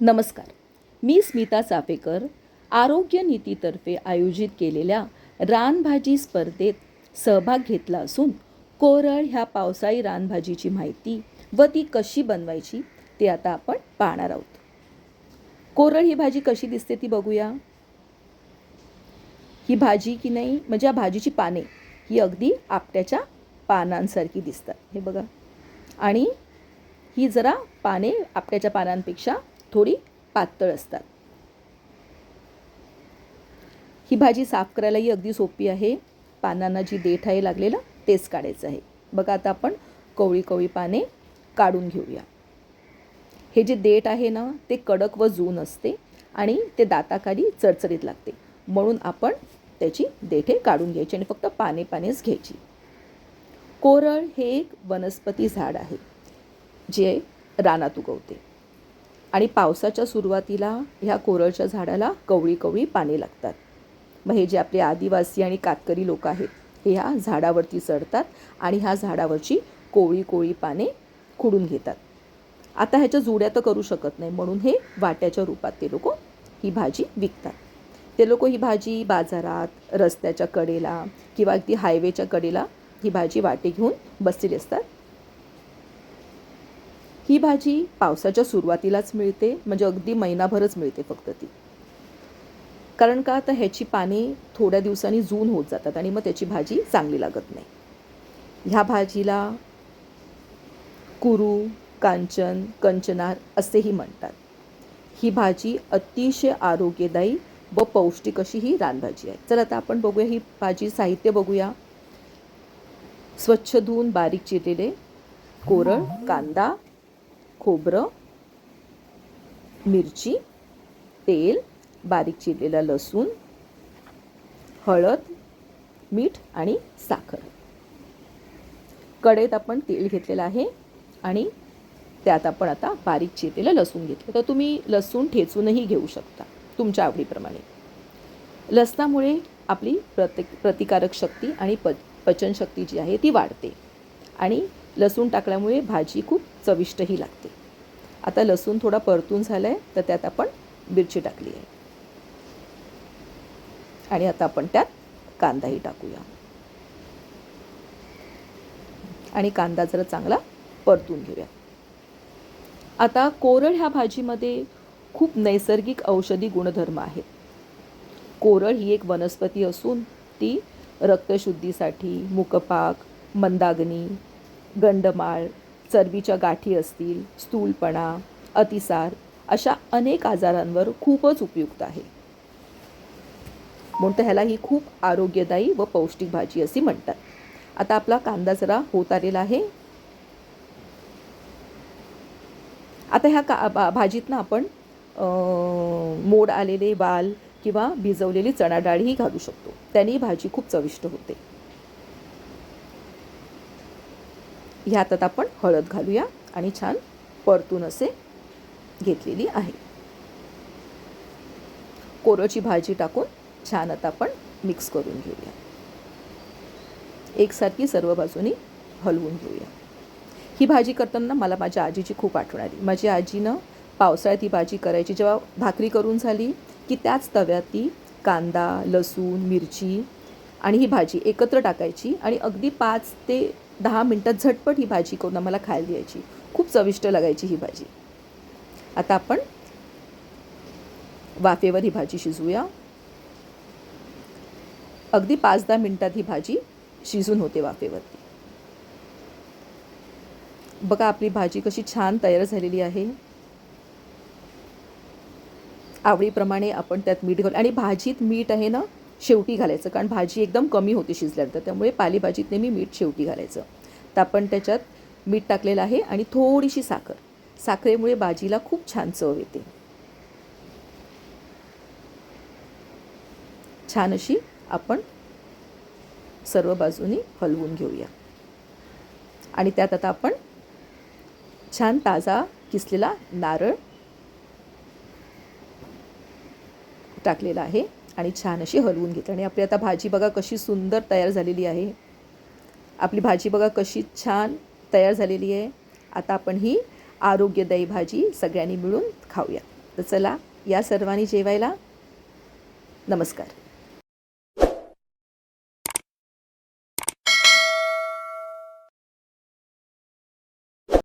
नमस्कार. मी स्मिता चाफेकर आरोग्य नीतीतर्फे आयोजित केलेल्या रानभाजी स्पर्धेत सहभाग घेतला असून कोरळ ह्या पावसाळी रानभाजीची माहिती व ती कशी बनवायची ते आता आपण पाहणार आहोत. कोरळ ही भाजी कशी दिसते ती बघूया. ही भाजी की नाही म्हणजे या भाजीची पाने ही अगदी आपट्याच्या पानांसारखी दिसतात. हे बघा. आणि ही जरा पाने आपट्याच्या पानांपेक्षा थोडी पातळ असतात. ही भाजी साफ करायलाही अगदी सोपी आहे. पानांना जी देठ आहे लागलेलं तेच काढायचं आहे. बघा आता आपण कवळी कवळी पाने काढून घेऊया. हे जे देठ आहे ना ते कडक व जून असते आणि ते दाताखाली चरचरीत लागते. म्हणून आपण त्याची देठे काढून घ्यायची आणि फक्त पाने पानेच घ्यायची. कोरळ हे एक वनस्पती झाड आहे जे रानात उगवते. आणि पावसाच्या सुरुवातीला ह्या कोरळच्या झाडाला कवळी कवळी पाने लागतात. मग हे जे आपले आदिवासी आणि कातकरी लोक आहेत हे ह्या झाडावरती चढतात आणि ह्या झाडावरची कोवळी कोळी पाने खुडून घेतात. आता ह्याच्या जुड्या तर करू शकत नाही म्हणून हे वाट्याच्या रूपात ते लोक ही भाजी विकतात. ते लोक ही भाजी बाजारात रस्त्याच्या कडेला किंवा अगदी हायवेच्या कडेला ही भाजी वाटे घेऊन बसलेली असतात. ही भाजी पावसाच्या सुरुवातीलाच मिळते म्हणजे अगदी महिनाभरच मिळते फक्त ती. कारण का? तर ह्याची पाने थोड्या दिवसांनी जून होत जातात आणि मग त्याची भाजी चांगली लागत नाही. ह्या भाजीला कुरू कांचन कंचनार असेही म्हणतात. ही भाजी अतिशय आरोग्यदायी व पौष्टिक अशी ही रानभाजी आहे. चला आता आपण बघूया ही भाजी साहित्य बघूया. स्वच्छ धुवून बारीक चिरलेले कोरळ कांदा खोबरं मिरची तेल बारीक चिरलेला लसूण हळद मीठ आणि साखर. कढईत आपण तेल घेतलेलं आहे आणि त्यात आपण आता बारीक चिरलेलं लसूण घेतलं. तर तुम्ही लसूण ठेचूनही घेऊ शकता तुमच्या आवडीप्रमाणे. लसणामुळे आपली प्रति प्रतिकारक शक्ती आणि प पचनशक्ती जी आहे ती वाढते आणि लसूण टाकल्यामुळे भाजी खूप चविष्टही लागते. आता लसूण थोडा परतून झाला आहे तर त्यात आपण मिरची टाकली आहे. आणि आता आपण त्यात कांदाही टाकूया. आणि कांदा जरा चांगला परतून घेऊया. आता कोरळ ह्या भाजीमध्ये खूप नैसर्गिक औषधी गुणधर्म आहेत. कोरळ ही एक वनस्पती असून ती रक्तशुद्धीसाठी मुकपाक मंदाग्नी गंडमाळ चरबीच्या गाठी असतील स्थूलपणा अतिसार अशा अनेक आजारांवर खूपच उपयुक्त आहे. म्हणून तर ह्याला ही खूप आरोग्यदायी व पौष्टिक भाजी अशी म्हणतात. आता आपला कांदा जरा होत आलेला आहे. आता ह्या का भाजीतनं आपण मोड आलेले वाल किंवा भिजवलेली चणा डाळही घालू शकतो. त्याने भाजी खूप चविष्ट होते. ह्यात आता आपण हळद घालूया आणि छान परतून असे घेतलेली आहे. कोरची भाजी टाकून छान आता आपण मिक्स करून घेऊया. एकसारखी सर्व बाजूनी हलवून घेऊया. ही भाजी करताना मला माझ्या आजीची खूप आठवण आली. माझी आजीनं पावसाळ्यात ही भाजी करायची जेव्हा भाकरी करून झाली की त्याच तव्यात ती कांदा लसूण मिरची आणि ही भाजी एकत्र टाकायची आणि अगदी पाच ते दहा मिनटात झटपट ही भाजी करून आम्हाला खायला द्यायची. खूप चविष्ट लागायची ही भाजी. आता आपण वाफेवर ही भाजी शिजवूया. अगदी पाच दहा मिनटात ही भाजी शिजून होते वाफेवरती. बघा आपली भाजी कशी छान तयार झालेली आहे. आवडीप्रमाणे आपण त्यात मीठ घालू. आणि भाजीत मीठ आहे ना शेवटी घालायचं कारण भाजी एकदम कमी होते शिजल्यानंतर त्यामुळे पालेभाजीत नेहमी मीठ शेवटी घालायचं. तर आपण त्याच्यात मीठ टाकलेलं आहे आणि थोडीशी साखर. साखरेमुळे भाजीला खूप छान चव येते. छान अशी आपण सर्व बाजूनी हलवून घेऊया. आणि त्यात आता आपण छान ताजा किसलेला नारळ टाकलेला आहे. आणि छान अशी हलवून घेतली. आणि आपली आता भाजी बघा कशी सुंदर तयार झालेली आहे. आपली भाजी बघा कशी छान तयार झालेली आहे. आता आपण ही आरोग्यदायी भाजी सगळ्यांनी मिळून खाऊया. तर चला या सर्वांनी जेवायला. नमस्कार.